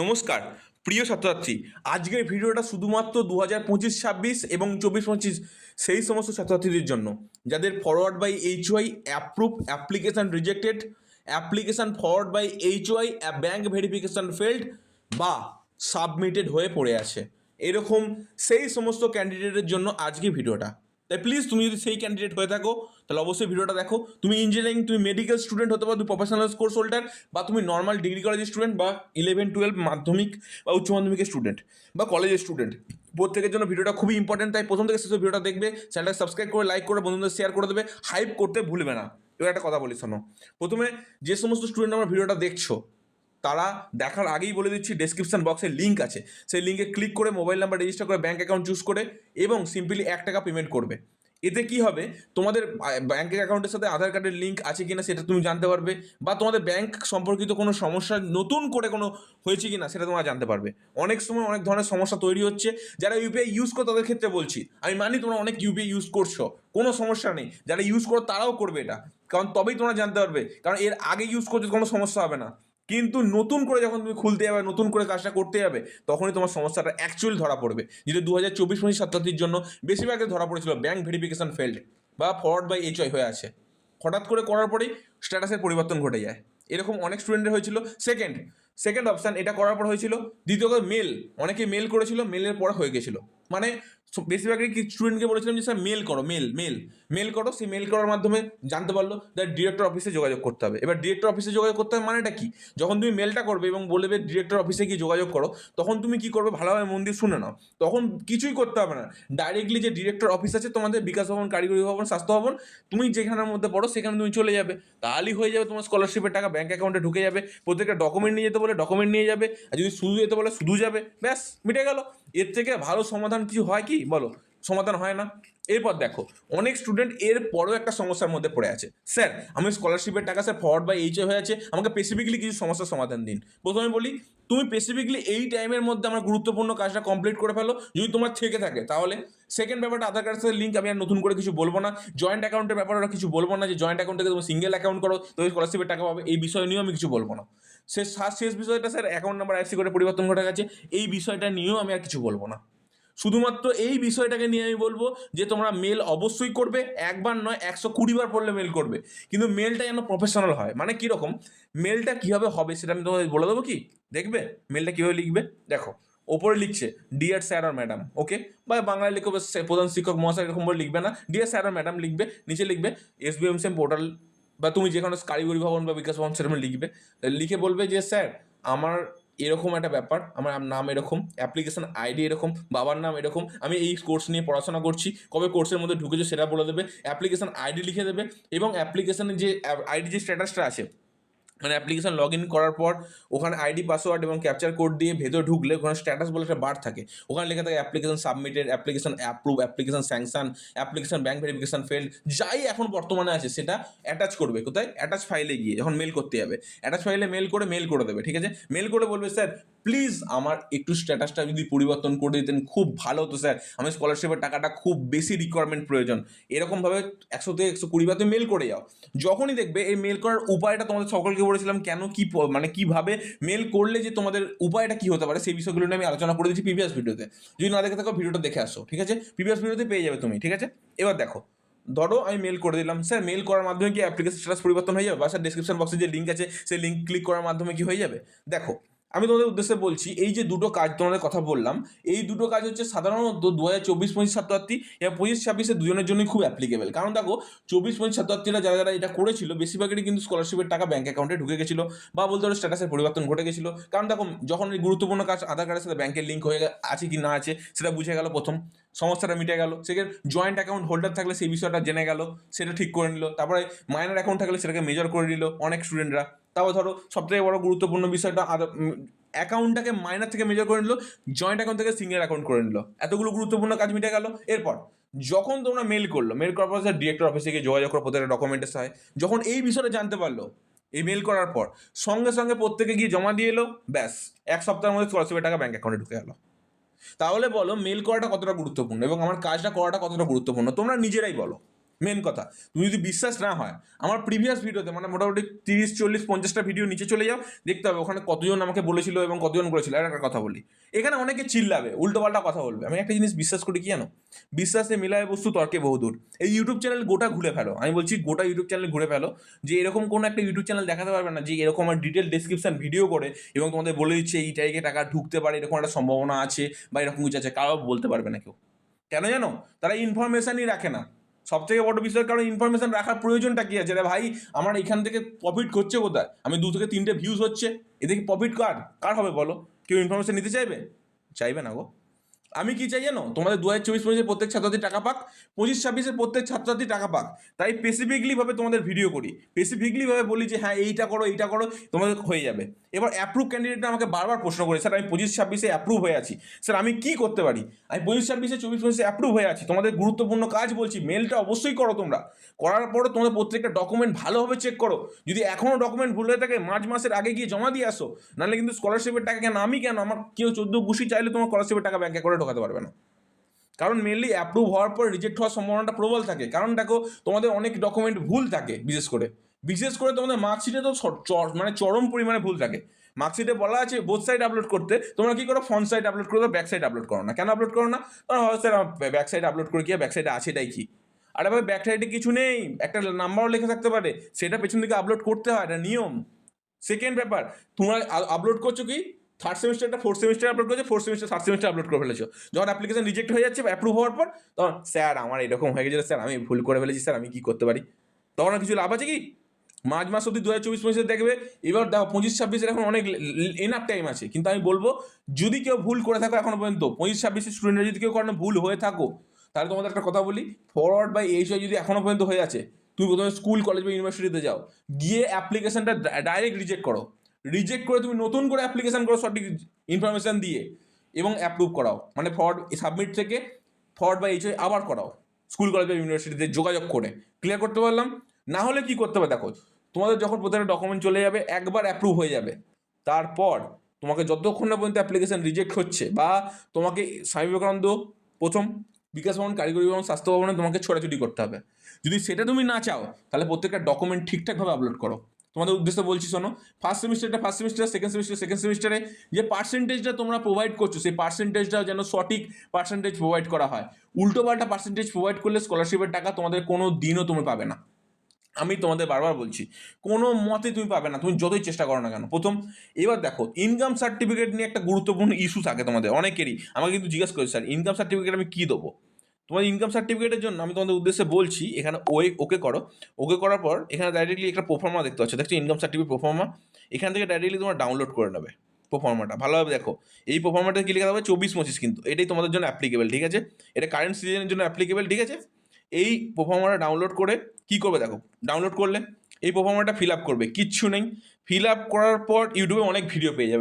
নমস্কার, প্রিয় ছাত্রছাত্রী। আজকের ভিডিওটা শুধুমাত্র দু হাজার পঁচিশ, ছাব্বিশ এবং চব্বিশ পঁচিশ সেই সমস্ত ছাত্রছাত্রীদের জন্য। যাদের forward by H Y approve application rejected application forward by H Y bank verification failed বা সাবমিটেড হয়ে পড়ে আছে। এরকম সেই সমস্ত ক্যান্ডিডেটের জন্য আজকে ভিডিওটা। তাই প্লিজ তুমি যদি সেই ক্যান্ডিডেট হয়ে থাকো, তাহলে অবশ্যই ভিডিওটা দেখো। তুমি ইঞ্জিনিয়ারিং তুমি মেডিকেল স্টুডেন্ট হতে পারো, তুমি প্রফেশনাল কোর্স হোল্ডার বা তুমি নর্মাল ডিগ্রি কলেজের স্টুডেন্ট বা ইলেভেন টুয়েলভ মাধ্যমিক বা উচ্চ মাধ্যমিকের স্টুডেন্ট বা কলেজের স্টুডেন্ট প্রত্যেকের জন্য ভিডিওটা খুবই ইম্পর্টেন্ট তাই প্রথম থেকে শেষ ভিডিওটা দেখবে চ্যানেলটা সাবস্ক্রাইব করে লাইক করে, বন্ধুদের শেয়ার করে দেবে হাইপ করতে ভুলবে না। এবার একটা কথা বলি, শোনো। প্রথমে যে সমস্ত স্টুডেন্ট আমার ভিডিওটা দেখছ তারা দেখার আগেই বলে দিচ্ছি ডেসক্রিপশন বক্সে লিঙ্ক আছে। সেই লিঙ্কে ক্লিক করে মোবাইল নাম্বার রেজিস্টার করে ব্যাঙ্ক অ্যাকাউন্ট চুজ করে এবং সিম্পলি এক টাকা পেমেন্ট করবে। এতে কি হবে? তোমাদের ব্যাঙ্ক অ্যাকাউন্টের সাথে আধার কার্ডের লিঙ্ক আছে কিনা সেটা তুমি জানতে পারবে বা তোমাদের ব্যাঙ্ক সম্পর্কিত কোনো সমস্যা নতুন করে কোনো হয়েছে কিনা সেটা তোমরা জানতে পারবে। অনেক সময় অনেক ধরনের সমস্যা তৈরি হচ্ছে। যারা ইউপিআই ইউজ করো তাদের ক্ষেত্রে বলছি, আমি মানি তোমরা অনেক ইউপিআই ইউজ করছ, কোনো সমস্যা নেই। যারা ইউজ করো তারাও করবে এটা। কারণ তবেই তোমরা জানতে পারবে। কারণ এর আগে ইউজ করছ কোনো সমস্যা হবে না। কিন্তু নতুন করে যখন তুমি খুলতে যাবে, নতুন করে কাজটা করতে যাবে, তখনই তোমার সমস্যাটা অ্যাকচুয়ালি ধরা পড়বে। যেটা দু হাজার চব্বিশ পঁচিশ ছাত্রছাত্রীর জন্য বেশিরভাগই ধরা পড়েছিল ব্যাঙ্ক ভেরিফিকেশন ফেল্ড বা ফরওয়ার্ড বাই এইচ হয়ে আছে। হঠাৎ করে করার পরেই স্ট্যাটাসের পরিবর্তন ঘটে যায়। এরকম অনেক স্টুডেন্টের হয়েছিল। সেকেন্ড সেকেন্ড অপশান এটা করার পর হয়েছিল, দ্বিতীয়ত মেল অনেকে মেল করেছিল মেলের পরে হয়ে গেছিল। মানে বেশিরভাগই কি স্টুডেন্টকে বলেছিলাম যে স্যার মেল করো মেল মেল মেল করো। সেই মেল করার মাধ্যমে জানতে পারল যে ডিরেক্টর অফিসে যোগাযোগ করতে হবে। এবার ডিরেক্টর অফিসে যোগাযোগ করতে হবে মানেটা কি? যখন তুমি মেলটা করবে এবং বলবে ডিরেক্টর অফিসে গিয়ে যোগাযোগ করো, তখন তুমি কি করবে? ভালোভাবে মন দিয়ে শুনে নাও। তখন কিছুই করতে হবে না। ডাইরেক্টলি যে ডিরেক্টর অফিস আছে তোমাদের বিকাশ ভবন, কারিগরি ভবন, স্বাস্থ্য ভবন, তুমি যেখানের মধ্যে পড়ো সেখানে তুমি চলে যাবে। তাহলেই হয়ে যাবে তোমার স্কলারশিপের টাকা ব্যাঙ্ক অ্যাকাউন্টে ঢুকে যাবে। প্রত্যেকটা ডকুমেন্ট নিয়ে যেতে বলে ডকুমেন্ট নিয়ে যাবে। আর যদি শুধু যেতে বলে, শুধু যাবে, ব্যাস, মিটে গেল। এর থেকে ভালো সমাধান কিছু হয় কি? বলো, সমাধান হয় না। এরপর দেখো, অনেক স্টুডেন্ট এর পরেও একটা সমস্যার মধ্যে পড়ে আছে। স্যার, আমি স্কলারশিপের টাকা, স্যার ফরওয়ার্ড বা এইচ হয়ে আছে, আমাকে স্পেসিফিকলি কিছু সমস্যার সমাধান দিন। প্রথমে বলি, তুমি স্পেসিফিকলি এই টাইমের মধ্যে আমার গুরুত্বপূর্ণ কাজটা কমপ্লিট করে ফেলো, যদি তোমার থেকে থাকে। তাহলে সেকেন্ড ব্যাপারটা আধার কার্ডের সাথে লিঙ্ক আমি আর নতুন করে কিছু বলব না। জয়েন্ট অ্যাকাউন্টের ব্যাপারে ওরা কিছু বলব না যে জয়েন্ট অ্যাকাউন্ট থেকে তুমি সিঙ্গেল অ্যাকাউন্ট করো, তুমি স্কলারশিপের টাকা পাবে, এই বিষয় নিয়েও আমি কিছু বলব না। শেষ শেষ বিষয়টা, স্যার অ্যাকাউন্ট নাম্বার আইসি করে পরিবর্তন ঘটে গেছে, এই বিষয়টা নিয়েও আমি আর কিছু বলব না। শুধুমাত্র এই বিষয়টাকে নিয়ে আমি বলব যে তোমরা মেল অবশ্যই করবে, একবার নয় একশো কুড়ি বার পড়লে মেল করবে। কিন্তু মেলটা যেন প্রফেশনাল হয়। মানে কীরকম মেলটা কীভাবে হবে সেটা আমি তোমাদের বলে দেবো কি? দেখবে? মেলটা কীভাবে লিখবে? দেখো, ওপরে লিখছে ডিয়ার স্যার আর ম্যাডাম ওকে বা বাংলায় লিখবে প্রধান শিক্ষক মহাশয় এরকম বলে লিখবে না। ডিয়ার স্যার আর ম্যাডাম লিখবে, নিচে লিখবে S B M same portal বা তুমি যেখানে কারিগরি ভবন বা বিকাশ ভবন সেরকম লিখবে। লিখে বলবে যে স্যার আমার এরকম একটা ব্যাপার। আমার নাম এরকম অ্যাপ্লিকেশন আইডি এরকম, বাবার নাম এরকম, আমি এই কোর্স নিয়ে পড়াশোনা করছি, কবে কোর্সের মধ্যে ঢুকেছে সেটা বলে দেবে অ্যাপ্লিকেশন আইডি লিখে দেবে এবং অ্যাপ্লিকেশনের যে আইডি যে স্ট্যাটাসটা আছে মানে অ্যাপ্লিকেশন লগ ইন করার পর ওখানে আইডি পাসওয়ার্ড এবং ক্যাপচার কোড দিয়ে ভেতরে ঢুকলে ওখানে স্ট্যাটাস বলে একটা বার থাকে। ওখানে লেখা থাকে application submitted application approve application sanction application bank verification failed যাই এখন বর্তমানে আছে সেটা অ্যাটাচ করবে। কোথায়? অ্যাটাচ ফাইলে গিয়ে যখন মেল করতে যাবে। অ্যাটাচ ফাইলে মেল করে মেল করে দেবে, ঠিক আছে? মেল করে বলবে, স্যার প্লিজ আমার একটু স্ট্যাটাসটা যদি পরিবর্তন করে দিতেন, খুব ভালো হতো, স্যার। আমি স্কলারশিপের টাকাটা খুব বেশি রিকোয়ারমেন্ট প্রয়োজন। এরকমভাবে একশো থেকে একশো কুড়ি বার তুমি মেল করে যাও। যখনই দেখবে এই মেল করার উপায়টা তোমাদের সকলকে বলেছিলাম কেন কি মানে কীভাবে মেল করলে যে তোমাদের উপায়টা কি হতে পারে, সেই বিষয়গুলো নিয়ে আমি আলোচনা করে দিচ্ছি প্রিভিয়াস ভিডিওতে যদি না দেখে থাকো ভিডিওটা দেখে আসো, ঠিক আছে? প্রিভিয়াস ভিডিওতে পেয়ে যাবে তুমি, ঠিক আছে? এবার দেখো, ধরো আমি মেল করে দিলাম। স্যার মেল করার মাধ্যমে কি অ্যাপ্লিকেশন স্ট্যাটাস পরিবর্তন হয়ে যাবে? বা স্যার ডিসক্রিপশন বক্সে যে লিঙ্ক আছে, সেই লিঙ্ক ক্লিক করার মাধ্যমে কি হয়ে যাবে? দেখো আমি তোমাদের উদ্দেশ্যে বলছি, এই যে দুটো কাজ তোমাদের কথা বললাম, এই দুটো কাজ হচ্ছে সাধারণত দু হাজার চব্বিশ পঁচিশ ছাত্রছাত্রী এবং পঁচিশ ছাব্বিশে দুজনের জন্যই খুব অ্যাপ্লিকেবল কারণ দেখো, চব্বিশ পঁচিশ ছাত্রছাত্রীরা যারা যারা এটা করেছিল, বেশিরভাগেরই কিন্তু স্কলারশিপের টাকা ব্যাঙ্ক অ্যাকাউন্টে ঢুকে গেছিল বা বলতে পারো স্ট্যাটাসের পরিবর্তন ঘটে গেছিল। কারণ দেখো, যখন এই গুরুত্বপূর্ণ কাজ আধার কার্ডের সাথে ব্যাঙ্কের লিঙ্ক হয়ে আছে কি না আছে, সেটা বুঝে গেল প্রথম। সমস্যাটা মিটে গেল। সেখানে জয়েন্ট অ্যাকাউন্ট হোল্ডার থাকলে সেই বিষয়টা জেনে গেল, সেটা ঠিক করে নিল। তারপরে মাইনার অ্যাকাউন্ট থাকলে সেটাকে মেজর করে নিল অনেক স্টুডেন্টরা তারপর ধরো সবথেকে বড় গুরুত্বপূর্ণ বিষয়টা অ্যাকাউন্টটাকে মাইনার থেকে মেজর করে নিল জয়েন্ট অ্যাকাউন্ট থেকে সিঙ্গেল অ্যাকাউন্ট করে নিল। এতগুলো গুরুত্বপূর্ণ কাজ মিটে গেল। এরপর, যখন তোমরা মেল করল মেল করার পর ডিরেক্টর অফিসে গিয়ে যোগাযোগ করো, প্রত্যেকটা ডকুমেন্টের সহায় যখন এই বিষয়টা জানতে পারল, এই মেল করার পর, সঙ্গে সঙ্গে প্রত্যেকে গিয়ে জমা দিয়ে এলো, ব্যাস, এক সপ্তাহের মধ্যে স্কলারশিপের টাকা ব্যাঙ্ক অ্যাকাউন্টে ঢুকে গেলো। তাহলে বলো মেল করাটা কতটা গুরুত্বপূর্ণ এবং আমার কাজটা করাটা কতটা গুরুত্বপূর্ণ, তোমরা নিজেরাই বলো। মেন কথা, তুমি যদি বিশ্বাস না হয়, আমার প্রিভিয়াস ভিডিওতে মানে মোটামুটি তিরিশ, চল্লিশ, পঞ্চাশটা ভিডিও নিচে চলে যাও, দেখতে হবে ওখানে কতজন আমাকে বলেছিল এবং কতজন করেছিল। একটা কথা বলি, এখানে অনেকে চিল্লাবে, উল্টোপাল্টা কথা বলবে। আমি একটা জিনিস বিশ্বাস করি কি জানো? বিশ্বাসে মিলায় বস্তু, তর্কে বহুদূর। এই ইউটিউব চ্যানেল গোটা ঘুরে ফেলো। আমি বলছি গোটা ইউটিউব চ্যানেল ঘুরে ফেলো, যে এরকম কোনো একটা ইউটিউব চ্যানেল দেখাতে পারবে না, যে এরকম আমার ডিটেল ডেসক্রিপশন ভিডিও করে এবং তোমাদের বলে দিচ্ছে, এই টাইকে টাকা ঢুকতে পারে, এরকম একটা সম্ভাবনা আছে বা এরকম কিছু আছে, কারও বলতে পারবে না কেউ। কেন জানো? তারা ইনফরমেশনই রাখে না। সব থেকে বড় বিষয় কারণ ইনফরমেশন রাখার প্রয়োজনটা কি আছে? রে ভাই, আমার এখান থেকে প্রফিট করছে কোথায়? আমি দু থেকে তিনটে ভিউজ হচ্ছে। এদিকে প্রফিট কার? কার হবে বলো? কেউ ইনফরমেশন নিতে চাইবে? চাইবে না গো। আমি কি চাই জানো? তোমাদের দু হাজার চব্বিশ পঁচিশে প্রত্যেক ছাত্রছাত্রী টাকা পাক, পঁচিশ ছাব্বিশে প্রত্যেক ছাত্রছাত্রী টাকা পাক। তাই স্পেসিফিকলি ভাবে তোমাদের ভিডিও করি। স্পেসিফিকলি ভাবে বলি যে হ্যাঁ এইটা করো এইটা করো, তোমাদের হয়ে যাবে। এবার অ্যাপ্রুভ ক্যান্ডিডেটটা আমাকে বারবার প্রশ্ন করে, স্যার, আমি পঁচিশ ছাব্বিশে অ্যাপ্রুভ হয়ে আছি। স্যার, আমি কি করতে পারি? আমি পঁচিশ ছাব্বিশে, চব্বিশ পঁচিশে অ্যাপ্রুভ হয়ে আছি। তোমাদের গুরুত্বপূর্ণ কাজ বলছি মেলটা অবশ্যই করো তোমরা। করার পরে তোমাদের প্রত্যেকটা ডকুমেন্ট ভালোভাবে চেক করো। যদি এখনও ডকুমেন্ট ভুল হয়ে থাকে, মার্চ মাসের আগে গিয়ে জমা দিয়ে আসো। নাহলে কিন্তু স্কলারশিপের টাকা কেন, আমি কেন? আমার কেউ চোদ্দ ঘুষি চাইলে তোমার স্কলারশিপের টাকা ব্যাংকে করে ঢোকাতে পারবে না। কারণ মেনলি অ্যাপ্রুভ হওয়ার পর রিজেক্ট হওয়ার সম্ভাবনাটা প্রবল থাকে। কারণ দেখো, তোমাদের অনেক ডকুমেন্ট ভুল থাকে, বিশেষ করে। বিশেষ করে তোমাদের মার্কশিটে তো মানে চরম পরিমাণে ভুল থাকে। মার্কশিটে বলা আছে বোথ সাইড আপলোড করতে, তোমরা কি করো ফ্রন্ট সাইড আপলোড করো ব্যাক সাইড আপলোড করো না। কেন আপলোড করো না? কারণ হয় স্যার ব্যাক সাইড আপলোড করে কি ব্যাক সাইডে আছে এটাই কি? আরে ভাই ব্যাক সাইডে কিছু নেই। একটা নাম্বারও লেখা থাকতে পারে। সেটা পেছন দিকে আপলোড করতে হয়, এটা নিয়ম। সেকেন্ড ব্যাপার, তোমরা আপলোড করছ কি? থার্ড সেমিস্টারটা ফোর্থ সেমিস্টার আপলোড করেছ fourth semester third semester upload করে ফেলেছো। যখন অ্যাপ্লিকেশন রিজেক্ট হয়ে যাচ্ছে অ্যাপ্রুভ হওয়ার পর, তখন স্যার, আমার এরকম হয়ে গেছে স্যার, আমি ভুল করে ফেলেছি, স্যার, আমি কি করতে পারি? তখন কিছু লাভ আছে কি? মার্চ মাস অব্দি দু হাজার চব্বিশ পঁচিশে দেখবে, এবার দেখো পঁচিশ ছাব্বিশের এখন অনেক এনাফ টাইম আছে। কিন্তু আমি বলব, যদি কেউ ভুল করে থাকো এখনও পর্যন্ত, পঁচিশ ছাব্বিশের স্টুডেন্টরা যদি কেউ কারণে ভুল হয়ে থাকো, তাহলে তোমাদের একটা কথা বলি ফরওয়ার্ড বা এইচ যদি এখনও পর্যন্ত হয়ে আছে, তুমি প্রথমে স্কুল কলেজ বা ইউনিভার্সিটিতে যাও, গিয়ে অ্যাপ্লিকেশনটা ডাইরেক্ট রিজেক্ট করো। রিজেক্ট করে তুমি নতুন করে অ্যাপ্লিকেশান করো সঠিক ইনফরমেশন দিয়ে এবং অ্যাপ্রুভ করাও। মানে ফরওয়ার্ড সাবমিট থেকে ফরওয়ার্ড বা এইচ আবার করাও। স্কুল কলেজ বা ইউনিভার্সিটিতে যোগাযোগ করে। ক্লিয়ার করতে পারলাম? না হলে কি করতে হবে? দেখো, তোমাদের যখন প্রত্যেকটা ডকুমেন্ট চলে যাবে, একবার অ্যাপ্রুভ হয়ে যাবে। তারপর তোমাকে যতক্ষণ না পর্যন্ত অ্যাপ্লিকেশন রিজেক্ট হচ্ছে বা তোমাকে স্বামী বিবেকানন্দ প্রথম বিকাশ ভবন, কারিগরি ভবন, স্বাস্থ্য ভবনে তোমাকে ছোটাছুটি করতে হবে। যদি সেটা তুমি না চাও, তাহলে প্রত্যেকটা ডকুমেন্ট ঠিকঠাকভাবে আপলোড করো। তোমাদের উদ্দেশ্যে বলছি, শোনো। First সেমিস্টারটা first semester second semester second সেমিস্টারে যে পার্সেন্টেজটা তোমরা প্রোভাইড করছ, সেই পার্সেন্টেজটা যেন সঠিক পার্সেন্টেজ প্রোভাইড করা হয়। উল্টো পাল্টা পার্সেন্টেজ প্রোভাইড করলে স্কলারশিপের টাকা তোমাদের কোনো দিনও তুমি পাবে না। আমি তোমাদের বারবার বলছি, কোনো মতে তুমি পাবে না, তুমি যতই চেষ্টা করো না কেন। প্রথম, এবার দেখো ইনকাম সার্টিফিকেট নিয়ে একটা গুরুত্বপূর্ণ ইস্যু থাকে তোমাদের, অনেকেরই। আমাকে কিন্তু জিজ্ঞেস করেছে স্যার ইনকাম সার্টিফিকেট আমি কী দেবো? তোমার ইনকাম সার্টিফিকেটের জন্য আমি তোমাদের উদ্দেশ্যে বলছি, এখানে ওই ওকে করো। ওকে করার পর এখানে ডাইরেক্টলি একটা প্রোফার্মা দেখতে পাচ্ছ। দেখছ ইনকাম সার্টিফিকেট প্রোফার্মা এখান থেকে ডাইরেক্টলি তোমরা ডাউনলোড করে নেবে প্রোফার্মাটা ভালোভাবে দেখো। এই প্রোফার্মাটা কি লেখা হবে চব্বিশ পঁচিশ কিন্তু। এটাই তোমাদের জন্য অ্যাপ্লিকেবল ঠিক আছে? এটা কারেন্ট সিজনের জন্য অ্যাপ্লিকেবল ঠিক আছে? এই প্রোফার্মাটা ডাউনলোড করে কি করবে দেখো? ডাউনলোড করলে এই প্রোফার্মাটা ফিল আপ করবে। কিচ্ছু নেই। ফিল আপ করার পর ইউটিউবে অনেক ভিডিও পেয়ে যাবে।